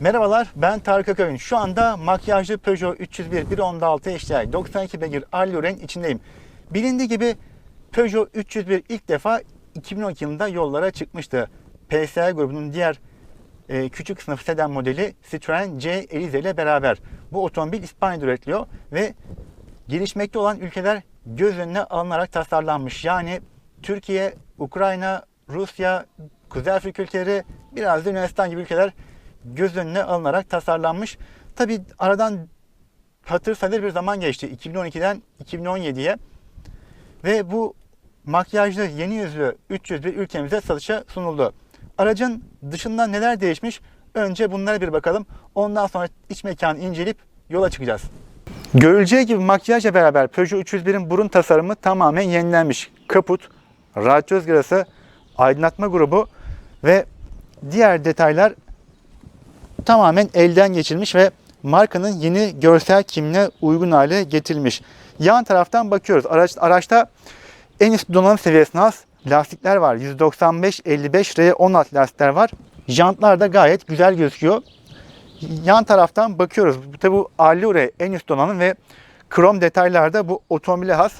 Merhabalar ben Tarık Aköy'ün. Şu anda makyajlı Peugeot 301 1.6 HDI 92 beygir Allure'nin içindeyim. Bilindiği gibi Peugeot 301 ilk defa 2012 yılında yollara çıkmıştı. PSA grubunun diğer e, küçük sınıf sedan modeli Citroen C Elize ile beraber. Bu otomobil İspanya'da üretiliyor ve gelişmekte olan ülkeler göz önüne alınarak tasarlanmış. Yani Türkiye, Ukrayna, Rusya, Kuzey Afrika ülkeleri, biraz da Yunanistan gibi ülkeler göz önüne alınarak tasarlanmış. Tabi aradan hatır sayılır bir zaman geçti. 2012'den 2017'ye ve bu makyajlı yeni yüzlü 301 ülkemize satışa sunuldu. Aracın dışında neler değişmiş? Önce bunlara bir bakalım. Ondan sonra iç mekanı inceleyip yola çıkacağız. Görüleceği gibi makyajla beraber Peugeot 301'in burun tasarımı tamamen yenilenmiş. Kaput, radyo ızgarası, aydınlatma grubu ve diğer detaylar tamamen elden geçirilmiş ve markanın yeni görsel kimliğine uygun hale getirilmiş. Yan taraftan bakıyoruz. Araç, araçta en üst donanım seviyesine az lastikler var. 195 55 R16 lastikler var. Jantlar da gayet güzel gözüküyor. Yan taraftan bakıyoruz. Tabi bu Allure en üst donanım ve krom detaylarda bu otomobile has.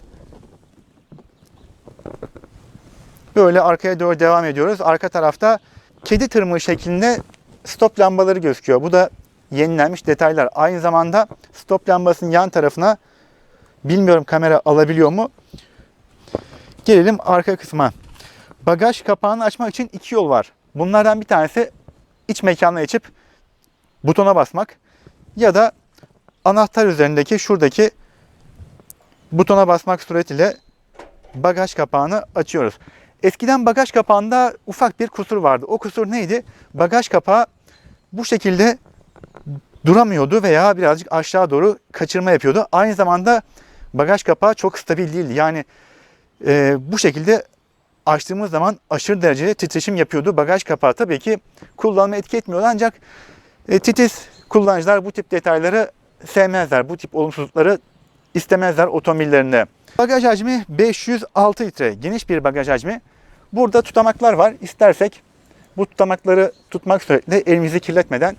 Böyle arkaya doğru devam ediyoruz. Arka tarafta kedi tırmığı şeklinde stop lambaları gözüküyor. Bu da yenilenmiş detaylar. Aynı zamanda stop lambasının yan tarafına bilmiyorum kamera alabiliyor mu? Gelelim arka kısma. Bagaj kapağını açmak için iki yol var. Bunlardan bir tanesi iç mekanına geçip butona basmak ya da anahtar üzerindeki şuradaki butona basmak suretiyle bagaj kapağını açıyoruz. Eskiden bagaj kapağında ufak bir kusur vardı. O kusur neydi? Bagaj kapağı bu şekilde duramıyordu veya birazcık aşağı doğru kaçırma yapıyordu. Aynı zamanda bagaj kapağı çok stabil değildi. Yani e, bu şekilde açtığımız zaman aşırı derecede titreşim yapıyordu. Bagaj kapağı tabii ki kullanıma etki etmiyordu ancak e, titiz kullanıcılar bu tip detayları sevmezler. Bu tip olumsuzlukları istemezler otomobillerinde. Bagaj hacmi 506 litre. Geniş bir bagaj hacmi. Burada tutamaklar var. İstersek bu tutamakları tutmak suretiyle elimizi kirletmeden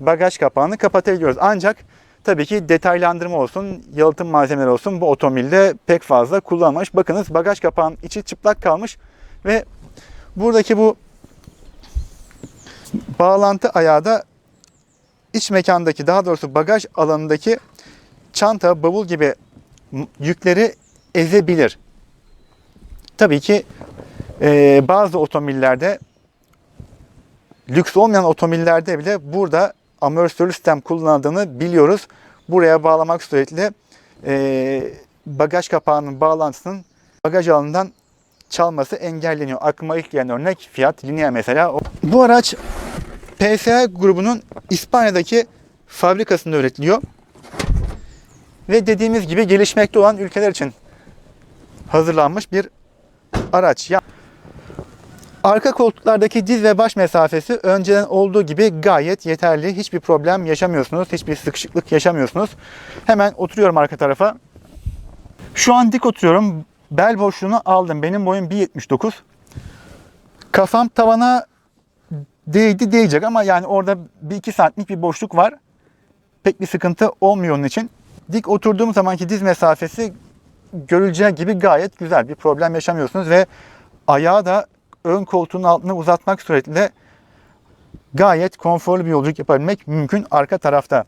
bagaj kapağını kapatabiliyoruz. Ancak tabii ki detaylandırma olsun, yalıtım malzemeleri olsun bu otomobilde pek fazla kullanılmış. Bakınız bagaj kapağının içi çıplak kalmış ve buradaki bu bağlantı ayağı da iç mekandaki daha doğrusu bagaj alanındaki çanta, bavul gibi yükleri ezebilir. Tabii ki e, bazı otomobillerde lüks olmayan otomobillerde bile burada amortisörlü sistem kullanıldığını biliyoruz. Buraya bağlamak suretiyle e, bagaj kapağının bağlantısının bagaj alanından çalması engelleniyor. Aklıma ilk gelen örnek Fiat Linea mesela. Bu araç PSA grubunun İspanya'daki fabrikasında üretiliyor. Ve dediğimiz gibi gelişmekte olan ülkeler için hazırlanmış bir araç. Ya Arka koltuklardaki diz ve baş mesafesi önceden olduğu gibi gayet yeterli. Hiçbir problem yaşamıyorsunuz. Hiçbir sıkışıklık yaşamıyorsunuz. Hemen oturuyorum arka tarafa. Şu an dik oturuyorum. Bel boşluğunu aldım. Benim boyum 1.79. Kafam tavana değdi değecek ama yani orada bir iki santimlik bir boşluk var. Pek bir sıkıntı olmuyor onun için. Dik oturduğum zamanki diz mesafesi görüleceği gibi gayet güzel. Bir problem yaşamıyorsunuz ve ayağı da ön koltuğun altına uzatmak suretiyle gayet konforlu bir yolculuk yapabilmek mümkün arka tarafta.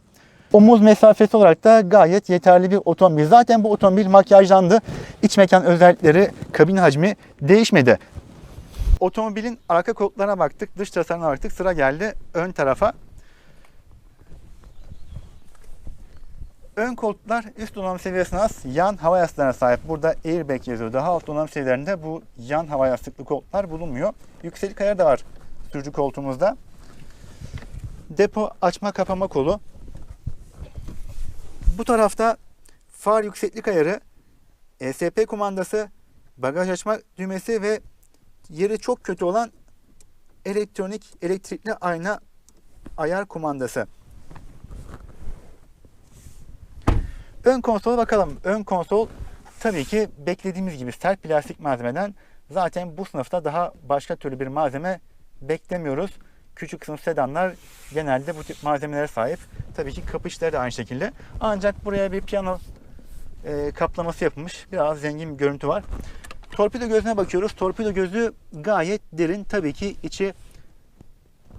Omuz mesafesi olarak da gayet yeterli bir otomobil. Zaten bu otomobil makyajlandı. İç mekan özellikleri, kabin hacmi değişmedi. Otomobilin arka koltuklarına baktık, dış tasarımına baktık. Sıra geldi ön tarafa. Ön koltuklar üst donanım seviyesine az yan hava yastıklarına sahip. Burada airbag yazıyor. Daha alt donanım seviyelerinde bu yan hava yastıklı koltuklar bulunmuyor. Yükselik ayarı da var sürücü koltuğumuzda. Depo açma kapama kolu. Bu tarafta far yükseklik ayarı, ESP kumandası, bagaj açma düğmesi ve yeri çok kötü olan elektronik elektrikli ayna ayar kumandası. Ön konsola bakalım. Ön konsol tabii ki beklediğimiz gibi sert plastik malzemeden zaten bu sınıfta daha başka türlü bir malzeme beklemiyoruz. küçük sınıf sedanlar genelde bu tip malzemelere sahip. Tabii ki kapışları da aynı şekilde. Ancak buraya bir piyano e, kaplaması yapılmış. Biraz zengin bir görüntü var. Torpido gözüne bakıyoruz. Torpido gözü gayet derin. Tabii ki içi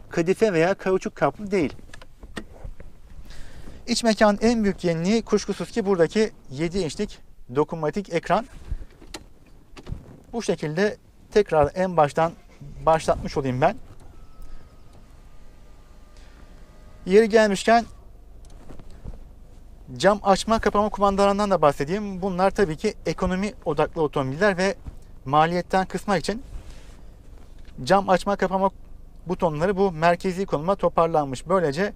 kadife veya kauçuk kaplı değil. İç mekanın en büyük yeniliği kuşkusuz ki buradaki 7 inçlik dokunmatik ekran. Bu şekilde tekrar en baştan başlatmış olayım ben. Yeri gelmişken cam açma kapama kumandalarından da bahsedeyim. Bunlar tabii ki ekonomi odaklı otomobiller ve maliyetten kısmak için cam açma kapama butonları bu merkezi konuma toparlanmış. Böylece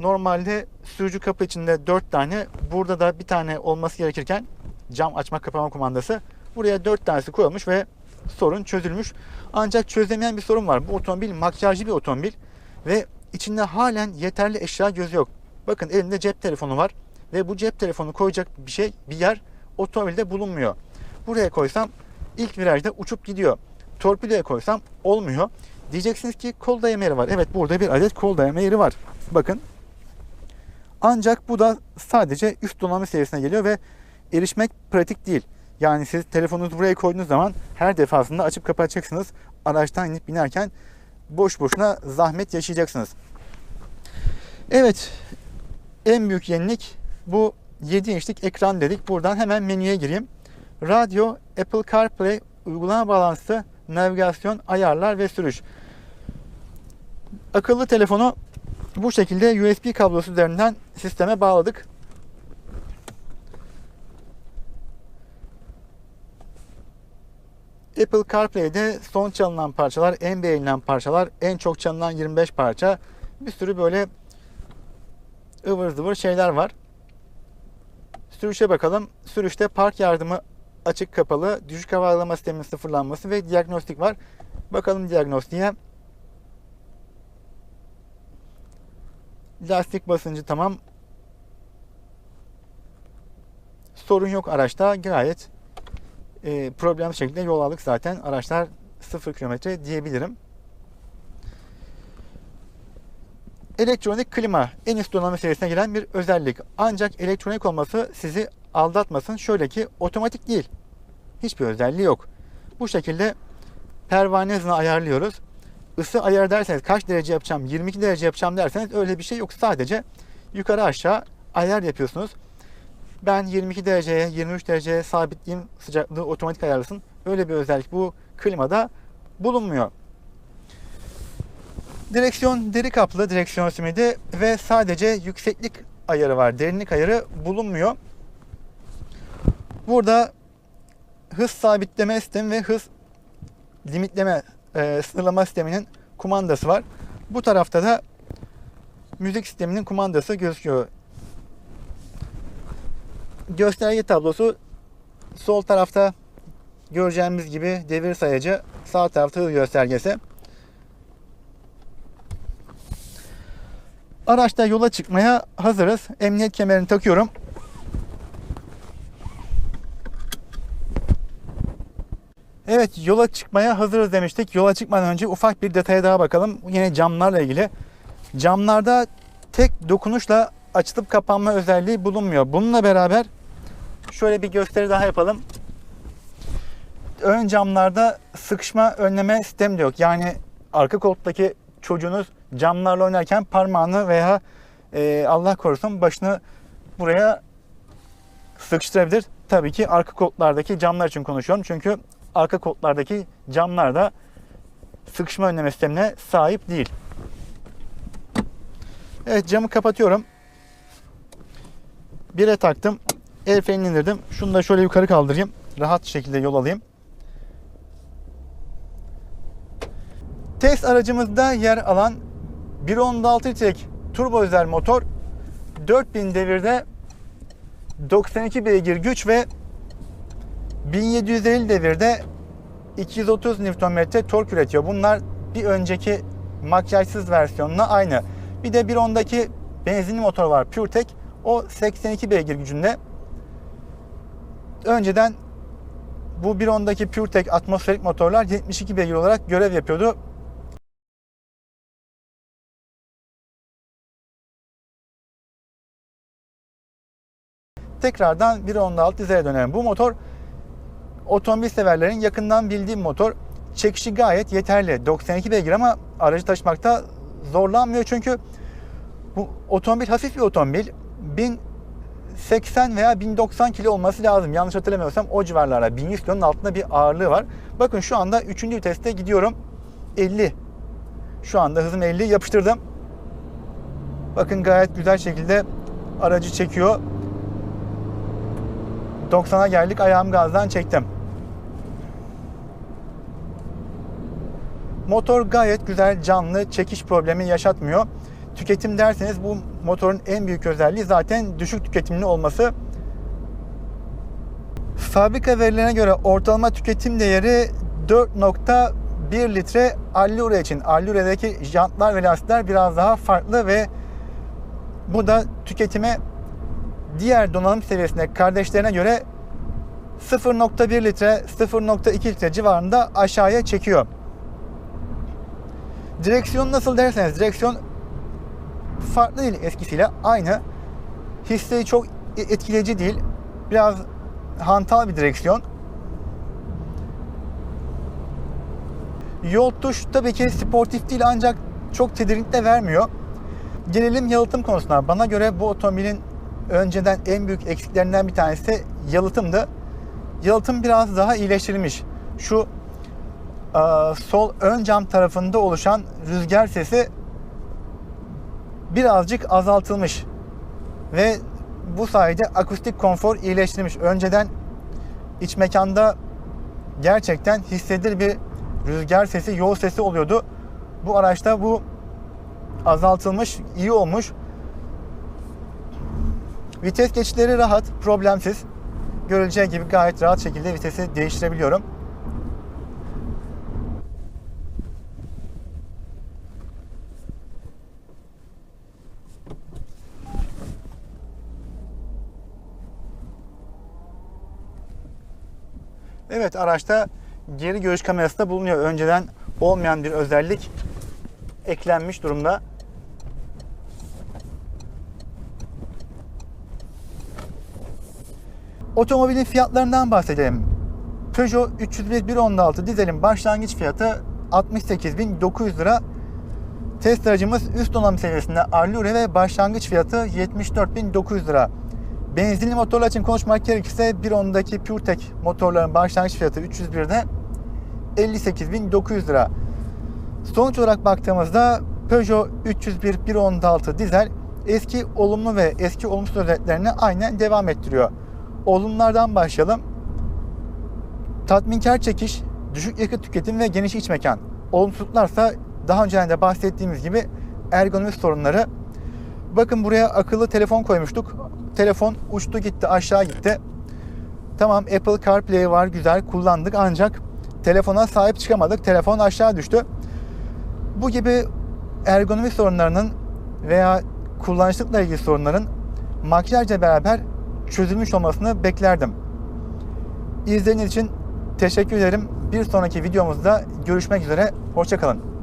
normalde sürücü kapı içinde 4 tane burada da bir tane olması gerekirken cam açma kapama kumandası buraya 4 tanesi koyulmuş ve sorun çözülmüş. Ancak çözemeyen bir sorun var. Bu otomobil makyajlı bir otomobil ve içinde halen yeterli eşya gözü yok. Bakın elimde cep telefonu var ve bu cep telefonu koyacak bir şey bir yer otomobilde bulunmuyor. Buraya koysam ilk virajda uçup gidiyor. Torpidoya koysam olmuyor. Diyeceksiniz ki kol dayama yeri var. Evet burada bir adet kol dayama yeri var. Bakın. Ancak bu da sadece üst donanım seviyesine geliyor ve erişmek pratik değil. Yani siz telefonunuzu buraya koyduğunuz zaman her defasında açıp kapatacaksınız. Araçtan inip binerken boş boşuna zahmet yaşayacaksınız. Evet. En büyük yenilik bu 7 inçlik ekran dedik. Buradan hemen menüye gireyim. Radyo, Apple CarPlay, uygulama bağlantısı, navigasyon, ayarlar ve sürüş. Akıllı telefonu bu şekilde USB kablosu üzerinden sisteme bağladık. Apple CarPlay'de son çalınan parçalar, en beğenilen parçalar, en çok çalınan 25 parça, bir sürü böyle ıvır zıvır şeyler var. Sürüşe bakalım. Sürüşte park yardımı açık kapalı, düşük hava sisteminin sıfırlanması ve diagnostik var. Bakalım diagnostiğe. Lastik basıncı tamam. Sorun yok araçta. Gayet e, problemsiz şekilde yol aldık zaten. Araçlar 0 kilometre diyebilirim. Elektronik klima en üst donanım seviyesine gelen bir özellik. Ancak elektronik olması sizi aldatmasın. Şöyle ki otomatik değil. Hiçbir özelliği yok. Bu şekilde pervane hızını ayarlıyoruz. Isı ayar derseniz kaç derece yapacağım, 22 derece yapacağım derseniz öyle bir şey yok. Sadece yukarı aşağı ayar yapıyorsunuz. Ben 22 dereceye, 23 dereceye sabitleyeyim sıcaklığı otomatik ayarlasın. Öyle bir özellik bu klimada bulunmuyor. Direksiyon deri kaplı direksiyon simidi ve sadece yükseklik ayarı var. Derinlik ayarı bulunmuyor. Burada hız sabitleme sistemi ve hız limitleme e, sınırlama sisteminin kumandası var. Bu tarafta da müzik sisteminin kumandası gözüküyor. Gösterge tablosu sol tarafta göreceğimiz gibi devir sayacı, sağ tarafta hız göstergesi. Araçta yola çıkmaya hazırız. Emniyet kemerini takıyorum. Evet yola çıkmaya hazırız demiştik. Yola çıkmadan önce ufak bir detaya daha bakalım. Yine camlarla ilgili. Camlarda tek dokunuşla açılıp kapanma özelliği bulunmuyor. Bununla beraber şöyle bir gösteri daha yapalım. Ön camlarda sıkışma önleme sistemi de yok. Yani arka koltuktaki çocuğunuz camlarla oynarken parmağını veya e, Allah korusun başını buraya sıkıştırabilir. Tabii ki arka koltuklardaki camlar için konuşuyorum. Çünkü arka koltuklardaki camlar da sıkışma önleme sistemine sahip değil. Evet camı kapatıyorum. Bire taktım. El frenini indirdim. Şunu da şöyle yukarı kaldırayım. Rahat şekilde yol alayım. Test aracımızda yer alan 1.16 litrelik turbo özel motor 4000 devirde 92 beygir güç ve 1750 devirde 230 Nm tork üretiyor. Bunlar bir önceki makyajsız versiyonuna aynı. Bir de 1.10'daki benzinli motor var PureTech. O 82 beygir gücünde. Önceden bu 1.10'daki PureTech atmosferik motorlar 72 beygir olarak görev yapıyordu. Tekrardan 1.10'da 6 dizeye dönelim. Bu motor otomobil severlerin yakından bildiği motor. Çekişi gayet yeterli. 92 beygir ama aracı taşımakta zorlanmıyor çünkü bu otomobil hafif bir otomobil. 1080 veya 1090 kilo olması lazım. Yanlış hatırlamıyorsam o civarlarda 1100 kilonun altında bir ağırlığı var. Bakın şu anda 3. viteste gidiyorum. 50. Şu anda hızım 50 yapıştırdım. Bakın gayet güzel şekilde aracı çekiyor. 90'a geldik. Ayağım gazdan çektim. Motor gayet güzel, canlı, çekiş problemi yaşatmıyor. Tüketim derseniz bu motorun en büyük özelliği zaten düşük tüketimli olması. Fabrika verilerine göre ortalama tüketim değeri 4.1 litre Allura için. Allura'daki jantlar ve lastikler biraz daha farklı ve bu da tüketime diğer donanım seviyesinde kardeşlerine göre 0.1 litre, 0.2 litre civarında aşağıya çekiyor. Direksiyon nasıl derseniz direksiyon farklı değil eskisiyle aynı. Hisleri çok etkileyici değil. Biraz hantal bir direksiyon. Yol tuş tabii ki sportif değil ancak çok tedirginlik de vermiyor. Gelelim yalıtım konusuna. Bana göre bu otomobilin önceden en büyük eksiklerinden bir tanesi yalıtımdı. Yalıtım biraz daha iyileştirilmiş. Şu e, sol ön cam tarafında oluşan rüzgar sesi birazcık azaltılmış ve bu sayede akustik konfor iyileştirilmiş. Önceden iç mekanda gerçekten hissedilir bir rüzgar sesi, yol sesi oluyordu. Bu araçta bu azaltılmış, iyi olmuş. Vites geçişleri rahat, problemsiz. Görüleceği gibi gayet rahat şekilde vitesi değiştirebiliyorum. Evet araçta geri görüş kamerası da bulunuyor. Önceden olmayan bir özellik eklenmiş durumda. Otomobilin fiyatlarından bahsedelim. Peugeot 301 1.16 dizelin başlangıç fiyatı 68.900 lira. Test aracımız üst donanım seviyesinde Allure ve başlangıç fiyatı 74.900 lira. Benzinli motorlar için konuşmak gerekirse 1.10'daki PureTech motorların başlangıç fiyatı 301'de 58.900 lira. Sonuç olarak baktığımızda Peugeot 301 1.16 dizel eski olumlu ve eski olumsuz özelliklerini aynen devam ettiriyor. Olumlardan başlayalım. Tatminkar çekiş, düşük yakıt tüketim ve geniş iç mekan. Olumsuzluklarsa daha önceden de bahsettiğimiz gibi ergonomik sorunları. Bakın buraya akıllı telefon koymuştuk. Telefon uçtu gitti aşağı gitti. Tamam Apple CarPlay var güzel kullandık ancak telefona sahip çıkamadık. Telefon aşağı düştü. Bu gibi ergonomi sorunlarının veya kullanışlıkla ilgili sorunların makyajla beraber çözülmüş olmasını beklerdim. İzlediğiniz için teşekkür ederim. Bir sonraki videomuzda görüşmek üzere. Hoşçakalın.